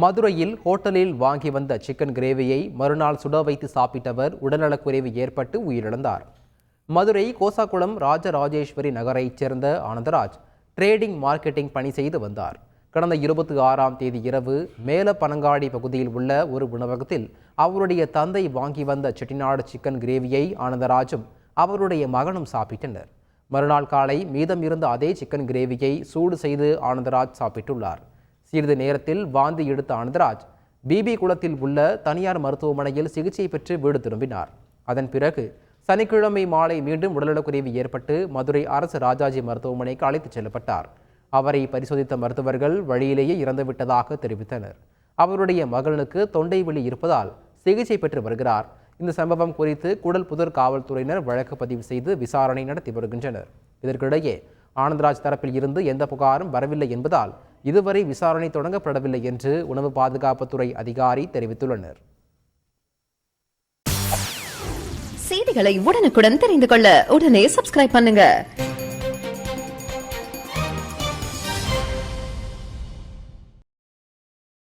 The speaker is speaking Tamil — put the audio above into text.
மதுரையில் ஹோட்டலில் வாங்கி வந்த சிக்கன் கிரேவியை மறுநாள் சுட வைத்து சாப்பிட்டவர் உடல்நலக்குறைவு ஏற்பட்டு உயிரிழந்தார். மதுரை கோசாக்குளம் ராஜராஜேஸ்வரி நகரைச் சேர்ந்த ஆனந்தராஜ் ட்ரேடிங் மார்க்கெட்டிங் பணி செய்து வந்தார். கடந்த இருபத்தி ஆறாம் தேதி இரவு மேல பனங்காடி பகுதியில் உள்ள ஒரு உணவகத்தில் அவருடைய தந்தை வாங்கி வந்த செட்டிநாடு சிக்கன் கிரேவியை ஆனந்தராஜும் அவருடைய மகனும் சாப்பிட்டனர். மறுநாள் காலை மீதம் இருந்த அதே சிக்கன் கிரேவியை சூடு செய்து ஆனந்தராஜ் சாப்பிட்டுள்ளார். சிறிது நேரத்தில் வாந்தி எடுத்த ஆனந்தராஜ் பிபி குளத்தில் உள்ள தனியார் மருத்துவமனையில் சிகிச்சை பெற்று வீடு திரும்பினார். அதன் பிறகு சனிக்கிழமை மாலை மீண்டும் உடல்நலக்குறைவு ஏற்பட்டு மதுரை அரசு ராஜாஜி மருத்துவமனைக்கு அழைத்துச் செல்லப்பட்டார். அவரை பரிசோதித்த மருத்துவர்கள் வழியிலேயே இறந்துவிட்டதாக தெரிவித்தனர். அவருடைய மகனுக்கு தொண்டை வலி இருப்பதால் சிகிச்சை பெற்று வருகிறார். இந்த சம்பவம் குறித்து குடல் புதர் காவல்துறையினர் வழக்கு பதிவு செய்து விசாரணை நடத்தி வருகின்றனர். இதற்கிடையே ஆனந்தராஜ் தரப்பில் இருந்து எந்த புகாரும் வரவில்லை என்பதால் இதுவரை விசாரணை தொடங்கப்படவில்லை என்று உணவு பாதுகாப்புத்துறை அதிகாரி தெரிவித்துள்ளனர். செய்திகளை உடனுக்குடன் தெரிந்து கொள்ள உடனே சப்ஸ்கிரைப் பண்ணுங்க.